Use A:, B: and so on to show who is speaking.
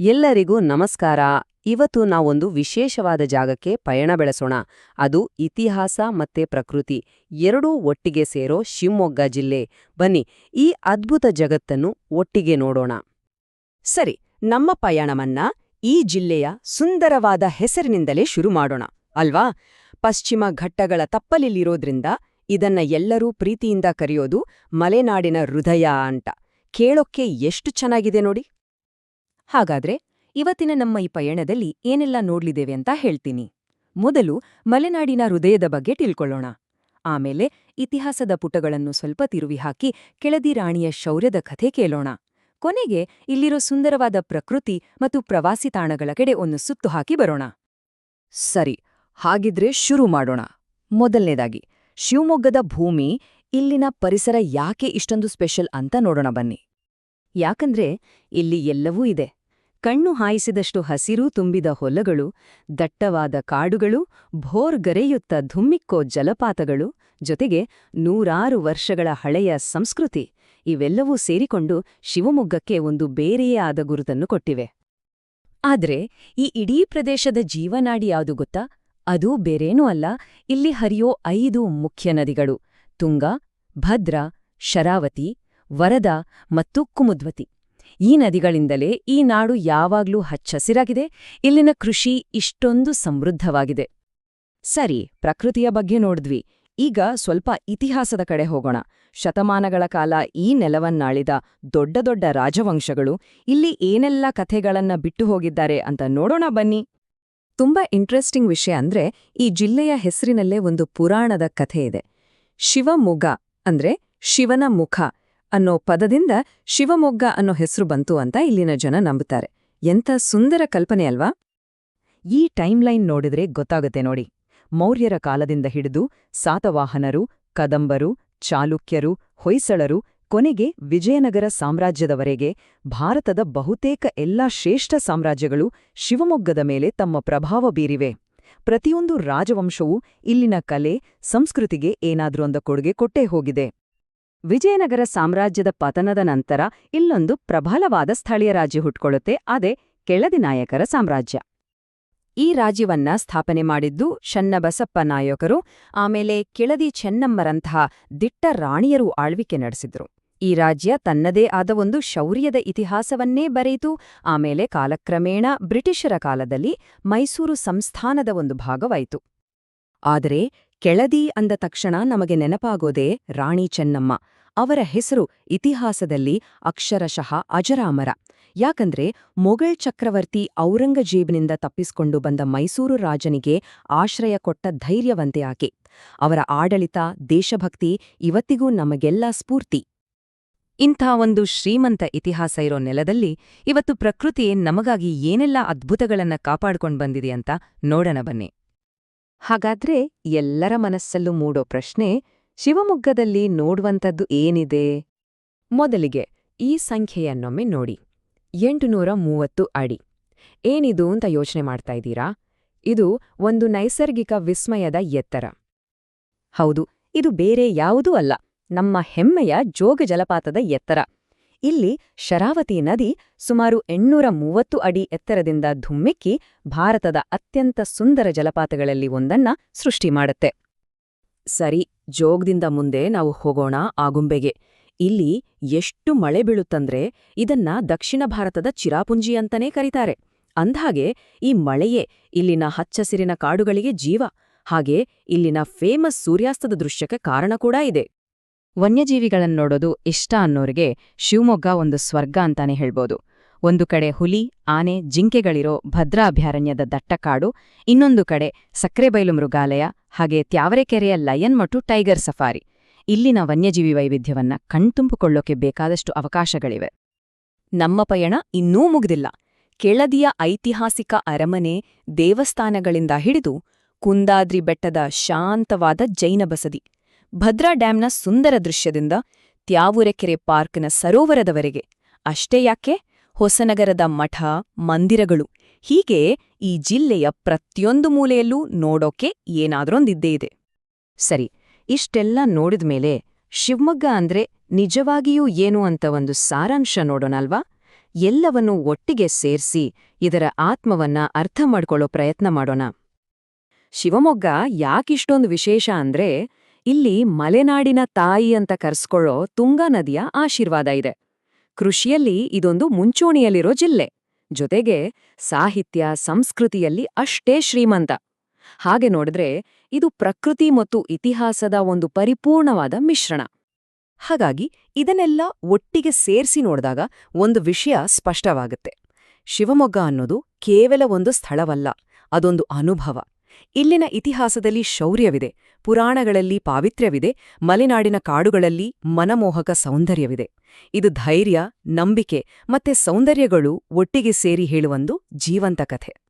A: ಎಲ್ಲರಿಗೂ ನಮಸ್ಕಾರ. ಇವತ್ತು ನಾವೊಂದು ವಿಶೇಷವಾದ ಜಾಗಕ್ಕೆ ಪಯಣ ಬೆಳೆಸೋಣ. ಅದು ಇತಿಹಾಸ ಮತ್ತೆ ಪ್ರಕೃತಿ. ಎರಡೂ ಒಟ್ಟಿಗೆ ಸೇರೋ ಶಿವಮೊಗ್ಗ ಜಿಲ್ಲೆ. ಬನ್ನಿ, ಈ ಅದ್ಭುತ ಜಗತ್ತನ್ನು ಒಟ್ಟಿಗೆ ನೋಡೋಣ.
B: ಸರಿ, ನಮ್ಮ ಪಯಣವನ್ನ ಈ ಜಿಲ್ಲೆಯ ಸುಂದರವಾದ ಹೆಸರಿನಿಂದಲೇ ಶುರು ಮಾಡೋಣ. ಅಲ್ವಾ? ಪಶ್ಚಿಮ ಘಟ್ಟಗಳ ತಪ್ಪಲಿಲ್ಲಿರೋದ್ರಿಂದ ಇದನ್ನ ಎಲ್ಲರೂ ಪ್ರೀತಿಯಿಂದ ಕರೆಯೋದು ಮಲೆನಾಡಿನ ಹೃದಯ ಅಂತ. ಕೇಳೋಕ್ಕೆ ಎಷ್ಟು ಚೆನ್ನಾಗಿದೆ ನೋಡಿ. ಹಾಗಾದ್ರೆ ಇವತ್ತಿನ ನಮ್ಮ ಈ ಪಯಣದಲ್ಲಿ ಏನೆಲ್ಲ ನೋಡ್ಲಿದ್ದೇವೆ ಅಂತ ಹೇಳ್ತೀನಿ. ಮೊದಲು ಮಲೆನಾಡಿನ ಹೃದಯದ ಬಗ್ಗೆ ತಿಳ್ಕೊಳ್ಳೋಣ. ಆಮೇಲೆ ಇತಿಹಾಸದ ಪುಟಗಳನ್ನು ಸ್ವಲ್ಪ ತಿರುವಿ ಹಾಕಿ ಕೆಳದಿ ರಾಣಿಯ ಶೌರ್ಯದ ಕಥೆ ಕೇಳೋಣ. ಕೊನೆಗೆ ಇಲ್ಲಿರೋ ಸುಂದರವಾದ ಪ್ರಕೃತಿ ಮತ್ತು ಪ್ರವಾಸಿ ತಾಣಗಳ ಕಡೆ ಒಂದು ಸುತ್ತು ಹಾಕಿ ಬರೋಣ. ಸರಿ, ಹಾಗಿದ್ರೆ ಶುರು ಮಾಡೋಣ. ಮೊದಲನೇದಾಗಿ, ಶಿವಮೊಗ್ಗದ ಭೂಮಿ ಇಲ್ಲಿನ ಪರಿಸರ ಯಾಕೆ ಇಷ್ಟೊಂದು ಸ್ಪೆಷಲ್ ಅಂತ ನೋಡೋಣ ಬನ್ನಿ. ಯಾಕಂದ್ರೆ ಇಲ್ಲಿ ಎಲ್ಲವೂ ಇದೆ. ಕಣ್ಣು ಹಾಯಿಸಿದಷ್ಟು ಹಸಿರು ತುಂಬಿದ ಹೊಲಗಳು, ದಟ್ಟವಾದ ಕಾಡುಗಳು, ಭೋರ್ಗರೆಯುತ್ತ ಧುಮ್ಮಿಕ್ಕೋ ಜಲಪಾತಗಳು, ಜೊತೆಗೆ ನೂರಾರು ವರ್ಷಗಳ ಹಳೆಯ ಸಂಸ್ಕೃತಿ, ಇವೆಲ್ಲವೂ ಸೇರಿಕೊಂಡು ಶಿವಮೊಗ್ಗಕ್ಕೆ ಒಂದು ಬೇರೆಯೇ ಆದ ಗುರುತನ್ನು ಕೊಟ್ಟಿವೆ. ಆದ್ರೆ, ಈ ಇಡೀ ಪ್ರದೇಶದ ಜೀವನಾಡಿ ಯಾವುದು ಗೊತ್ತಾ? ಅದು ಬೇರೇನೂ ಅಲ್ಲ. ಇಲ್ಲಿ ಹರಿಯೋ ಐದು ಮುಖ್ಯ ನದಿಗಳು, ತುಂಗ, ಭದ್ರಾ, ಶರಾವತಿ, ವರದಾ ಮತ್ತು ಕುಮುದ್ವತಿ. ಈ ನದಿಗಳಿಂದಲೇ ಈ ನಾಡು ಯಾವಾಗ್ಲೂ ಹಚ್ಚಸಿರಾಗಿದೆ ಇಲ್ಲಿನ ಕೃಷಿ ಇಷ್ಟೊಂದು ಸಮೃದ್ಧವಾಗಿದೆ. ಸರಿ, ಪ್ರಕೃತಿಯ ಬಗ್ಗೆ ನೋಡಿದ್ವಿ. ಈಗ ಸ್ವಲ್ಪ ಇತಿಹಾಸದ ಕಡೆ ಹೋಗೋಣ. ಶತಮಾನಗಳ ಕಾಲ ಈ ನೆಲವನ್ನಾಳಿದ ದೊಡ್ಡ ದೊಡ್ಡ ರಾಜವಂಶಗಳು ಇಲ್ಲಿ ಏನೆಲ್ಲ ಕಥೆಗಳನ್ನ ಬಿಟ್ಟು ಹೋಗಿದ್ದಾರೆ ಅಂತ ನೋಡೋಣ ಬನ್ನಿ. ತುಂಬಾ ಇಂಟ್ರೆಸ್ಟಿಂಗ್ ವಿಷಯ ಅಂದ್ರೆ ಈ ಜಿಲ್ಲೆಯ ಹೆಸರಿನಲ್ಲೇ ಒಂದು ಪುರಾಣದ ಕಥೆ ಇದೆ. ಶಿವಮುಗ ಅಂದ್ರೆ ಶಿವನ ಮುಖ. ಅನ್ನೋ ಪದದಿಂದ ಶಿವಮೊಗ್ಗ ಅನ್ನೋ ಹೆಸರು ಬಂತು ಅಂತ ಇಲ್ಲಿನ ಜನ ನಂಬುತ್ತಾರೆ. ಎಂಥ ಸುಂದರ ಕಲ್ಪನೆ ಅಲ್ವಾ? ಈ ಟೈಮ್ಲೈನ್ ನೋಡಿದ್ರೆ ಗೊತ್ತಾಗುತ್ತೆ ನೋಡಿ. ಮೌರ್ಯರ ಕಾಲದಿಂದ ಹಿಡಿದು ಸಾತವಾಹನರು, ಕದಂಬರು, ಚಾಲುಕ್ಯರು, ಹೊಯ್ಸಳರು, ಕೊನೆಗೆ ವಿಜಯನಗರ ಸಾಮ್ರಾಜ್ಯದವರೆಗೆ ಭಾರತದ ಬಹುತೇಕ ಎಲ್ಲಾ ಶ್ರೇಷ್ಠ ಸಾಮ್ರಾಜ್ಯಗಳು ಶಿವಮೊಗ್ಗದ ಮೇಲೆ ತಮ್ಮ ಪ್ರಭಾವ ಬೀರಿವೆ. ಪ್ರತಿಯೊಂದು ರಾಜವಂಶವೂ ಇಲ್ಲಿನ ಕಲೆ, ಸಂಸ್ಕೃತಿಗೆ ಏನಾದ್ರೊಂದು ಕೊಡುಗೆ ಕೊಟ್ಟೇ ಹೋಗಿದೆ. ವಿಜಯನಗರ ಸಾಮ್ರಾಜ್ಯದ ಪತನದ ನಂತರ ಇಲ್ಲೊಂದು ಪ್ರಬಲವಾದ ಸ್ಥಳೀಯ ರಾಜ್ಯ ಹುಟ್ಕೊಳ್ಳುತ್ತೆ, ಅದೇ ಕೆಳದಿ ನಾಯಕರ ಸಾಮ್ರಾಜ್ಯ. ಈ ರಾಜ್ಯವನ್ನ ಸ್ಥಾಪನೆ ಮಾಡಿದ್ದು ಶನ್ನಬಸಪ್ಪ ನಾಯಕರು, ಆಮೇಲೆ ಕೆಳದಿ ಚೆನ್ನಮ್ಮರಂತಹ ದಿಟ್ಟ ರಾಣಿಯರು ಆಳ್ವಿಕೆ ನಡೆಸಿದ್ರು. ಈ ರಾಜ್ಯ ತನ್ನದೇ ಆದ ಒಂದು ಶೌರ್ಯದ ಇತಿಹಾಸವನ್ನೇ ಬರೆಯಿತು, ಆಮೇಲೆ ಕಾಲಕ್ರಮೇಣ ಬ್ರಿಟಿಷರ ಕಾಲದಲ್ಲಿ ಮೈಸೂರು ಸಂಸ್ಥಾನದ ಒಂದು ಭಾಗವಾಯಿತು. ಆದರೆ ಕೆಳದಿ ಅಂದ ತಕ್ಷಣ ನಮಗೆ ನೆನಪಾಗೋದೇ ರಾಣಿ ಚೆನ್ನಮ್ಮ. ಅವರ ಹೆಸರು ಇತಿಹಾಸದಲ್ಲಿ ಅಕ್ಷರಶಃ ಅಜರಾಮರ. ಯಾಕಂದ್ರೆ ಮೊಘಲ್ ಚಕ್ರವರ್ತಿ ಔರಂಗಜೇಬ್ನಿಂದ ತಪ್ಪಿಸಿಕೊಂಡು ಬಂದ ಮೈಸೂರು ರಾಜನಿಗೆ ಆಶ್ರಯ ಕೊಟ್ಟ ಧೈರ್ಯವಂತೆ ಆಕೆ. ಅವರ ಆಡಳಿತ, ದೇಶಭಕ್ತಿ ಇವತ್ತಿಗೂ ನಮಗೆಲ್ಲ ಸ್ಫೂರ್ತಿ. ಇಂಥ ಒಂದು ಶ್ರೀಮಂತ ಇತಿಹಾಸ ಇರೋ ನೆಲದಲ್ಲಿ ಇವತ್ತು ಪ್ರಕೃತಿ ನಮಗಾಗಿ ಏನೆಲ್ಲ ಅದ್ಭುತಗಳನ್ನ ಕಾಪಾಡಿಕೊಂಡು ಬಂದಿದೆ ಅಂತ ನೋಡೋಣ ಬನ್ನಿ. ಹಾಗಾದ್ರೆ ಎಲ್ಲರ ಮನಸ್ಸಲ್ಲೂ ಮೂಡೋ ಪ್ರಶ್ನೆ ಶಿವಮೊಗ್ಗದಲ್ಲಿ ನೋಡುವಂಥದ್ದು ಏನಿದೆ? ಮೊದಲಿಗೆ ಈ ಸಂಖ್ಯೆಯನ್ನೊಮ್ಮೆ ನೋಡಿ. ಎಂಟುನೂರ ಮೂವತ್ತು ಅಡಿ. ಏನಿದು ಅಂತ ಯೋಚನೆ ಮಾಡ್ತಾ ಇದ್ದೀರಾ? ಇದು ಒಂದು ನೈಸರ್ಗಿಕ ವಿಸ್ಮಯದ ಎತ್ತರ. ಹೌದು, ಇದು ಬೇರೆ ಯಾವುದೂ ಅಲ್ಲ. ನಮ್ಮ ಹೆಮ್ಮೆಯ ಜೋಗ ಜಲಪಾತದ ಎತ್ತರ. ಇಲ್ಲಿ ಶರಾವತಿ ನದಿ ಸುಮಾರು ಎಣ್ಣೂರ ಮೂವತ್ತು ಅಡಿ ಎತ್ತರದಿಂದ ಧುಮ್ಮಿಕ್ಕಿ ಭಾರತದ ಅತ್ಯಂತ ಸುಂದರ ಜಲಪಾತಗಳಲ್ಲಿ ಒಂದನ್ನ ಸೃಷ್ಟಿ ಮಾಡುತ್ತೆ. ಸರಿ, ಜೋಗದಿಂದ ಮುಂದೆ ನಾವು ಹೋಗೋಣ ಆಗುಂಬೆಗೆ ಇಲ್ಲಿ ಎಷ್ಟು ಮಳೆ ಬೀಳುತ್ತಂದ್ರೆ ಇದನ್ನ ದಕ್ಷಿಣ ಭಾರತದ ಚಿರಾಪುಂಜಿ ಅಂತನೇ ಕರೀತಾರೆ. ಅಂದ್ಹಾಗೆ, ಈ ಮಳೆಯೇ ಇಲ್ಲಿನ ಹಚ್ಚಸಿರಿನ ಕಾಡುಗಳಿಗೆ ಜೀವ. ಹಾಗೆ ಇಲ್ಲಿನ ಫೇಮಸ್ ಸೂರ್ಯಾಸ್ತದ ದೃಶ್ಯಕ್ಕೆ ಕಾರಣ ಕೂಡ ಇದೆ. ವನ್ಯಜೀವಿಗಳನ್ನೋಡೋದು ಇಷ್ಟ ಅನ್ನೋರಿಗೆ ಶಿವಮೊಗ್ಗ ಒಂದು ಸ್ವರ್ಗ ಅಂತಾನೆ ಹೇಳ್ಬೋದು. ಒಂದು ಕಡೆ ಹುಲಿ, ಆನೆ, ಜಿಂಕೆಗಳಿರೋ ಭದ್ರಾ ಅಭಯಾರಣ್ಯದ ದಟ್ಟಕಾಡು, ಇನ್ನೊಂದು ಕಡೆ ಸಕ್ರೆಬೈಲು ಮೃಗಾಲಯ, ಹಾಗೆ ತ್ಯಾವರೆಕೆರೆಯ ಲಯನ್ ಮತ್ತು ಟೈಗರ್ ಸಫಾರಿ. ಇಲ್ಲಿನ ವನ್ಯಜೀವಿ ವೈವಿಧ್ಯವನ್ನ ಕಣ್ತುಂಬಿಕೊಳ್ಳೋಕೆ ಬೇಕಾದಷ್ಟು ಅವಕಾಶಗಳಿವೆ. ನಮ್ಮ ಪಯಣ ಇನ್ನೂ ಮುಗ್ದಿಲ್ಲ. ಕೆಳದಿಯ ಐತಿಹಾಸಿಕ ಅರಮನೆ ದೇವಸ್ಥಾನಗಳಿಂದ ಹಿಡಿದು ಕುಂದಾದ್ರಿ ಬೆಟ್ಟದ ಶಾಂತವಾದ ಜೈನ ಬಸದಿ. ಭದ್ರಾ ಡ್ಯಾಂನ ಸುಂದರ ದೃಶ್ಯದಿಂದ ತ್ಯಾವುರೆಕೆರೆ ಪಾರ್ಕ್ನ ಸರೋವರದವರೆಗೆ. ಅಷ್ಟೇ ಯಾಕೆ? ಹೊಸನಗರದ ಮಠ, ಮಂದಿರಗಳು, ಹೀಗೆ ಈ ಜಿಲ್ಲೆಯ ಪ್ರತಿಯೊಂದು ಮೂಲೆಯಲ್ಲೂ ನೋಡೋಕೆ ಏನಾದ್ರೊಂದಿದ್ದೇ ಇದೆ. ಸರಿ, ಇಷ್ಟೆಲ್ಲ ನೋಡಿದ ಮೇಲೆ ಶಿವಮೊಗ್ಗ ಅಂದ್ರೆ ನಿಜವಾಗಿಯೂ ಏನು ಅಂತ ಒಂದು ಸಾರಾಂಶ ನೋಡೋಣಲ್ವಾ? ಎಲ್ಲವನ್ನೂ ಒಟ್ಟಿಗೆ ಸೇರ್ಸಿ ಇದರ ಆತ್ಮವನ್ನ ಅರ್ಥ ಮಾಡ್ಕೊಳ್ಳೋ ಪ್ರಯತ್ನ ಮಾಡೋಣ. ಶಿವಮೊಗ್ಗ ಯಾಕಿಷ್ಟೊಂದು ವಿಶೇಷ ಅಂದ್ರೆ ಇಲ್ಲಿ ಮಲೆನಾಡಿನ ತಾಯಿ ಅಂತ ಕರೆಸ್ಕೊಳ್ಳೋ ತುಂಗಾ ನದಿಯ ಆಶೀರ್ವಾದ ಇದೆ. ಕೃಷಿಯಲ್ಲಿ ಇದೊಂದು ಮುಂಚೂಣಿಯಲ್ಲಿರೋ ಜಿಲ್ಲೆ. ಜೊತೆಗೆ ಸಾಹಿತ್ಯ, ಸಂಸ್ಕೃತಿಯಲ್ಲಿ ಅಷ್ಟೇ ಶ್ರೀಮಂತ. ಹಾಗೆ ನೋಡಿದ್ರೆ ಇದು ಪ್ರಕೃತಿ ಮತ್ತು ಇತಿಹಾಸದ ಒಂದು ಪರಿಪೂರ್ಣವಾದ ಮಿಶ್ರಣ. ಹಾಗಾಗಿ ಇದನ್ನೆಲ್ಲ ಒಟ್ಟಿಗೆ ಸೇರಿಸಿ ನೋಡಿದಾಗ ಒಂದು ವಿಷಯ ಸ್ಪಷ್ಟವಾಗುತ್ತೆ. ಶಿವಮೊಗ್ಗ ಅನ್ನೋದು ಕೇವಲ ಒಂದು ಸ್ಥಳವಲ್ಲ, ಅದೊಂದು ಅನುಭವ. ಇಲ್ಲಿನ ಇತಿಹಾಸದಲ್ಲಿ ಶೌರ್ಯವಿದೆ. ಪುರಾಣಗಳಲ್ಲಿ ಪಾವಿತ್ರ್ಯವಿದೆ, ಮಲೆನಾಡಿನ ಕಾಡುಗಳಲ್ಲಿ ಮನಮೋಹಕ ಸೌಂದರ್ಯವಿದೆ. ಇದು ಧೈರ್ಯ, ನಂಬಿಕೆ ಮತ್ತೆ ಸೌಂದರ್ಯಗಳು ಒಟ್ಟಿಗೆ ಸೇರಿ ಹೇಳುವಂದು ಜೀವಂತ ಕಥೆ.